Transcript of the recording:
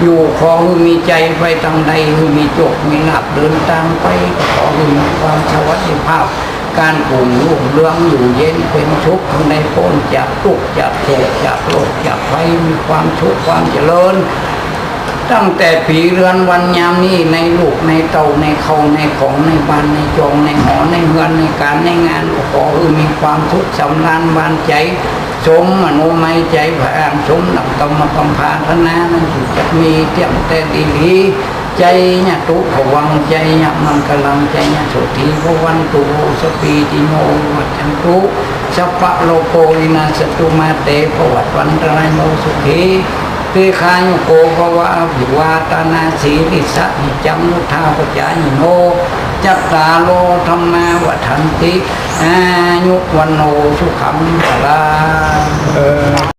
อยู่ขอให้มีใจไปทางใดให้มีจกมีหลับเดินทางไปขอให้มีความสวัสดิภาพ การปลูกลูกเรืองอยู่เย็นเป็นชุกข์ในพ้นจากทุกจากโศกจากโลกจากไฟมีความชุกความเจริญ ตั้งแต่ผีเรือนวันยามนี้ในลูกในเต่าในเขาในของในบ้านในจองในหอในเฮือนในการในงานขอให้มีความทุกข์สำราญบานใจสมอนุไมใจพระอางสมหลักกรรมกรรมพาธนานั้นสุจะมีเตียมแต่ดีดีใจเนี่ยตุขวังใจเนี่ยมันกำลังใจเนี่ยสุธีพวันตุสปีติโนวัจันตุสัพพะโลโกวินาสตุมาเตภวัตวันตรายโมสุขี ติคันโกภวะอภิวาตนาสีลิสะนิจังมุทาปจายโนจัตตาโลธรรมาวัฏันติอายุวันโนสุขังพลา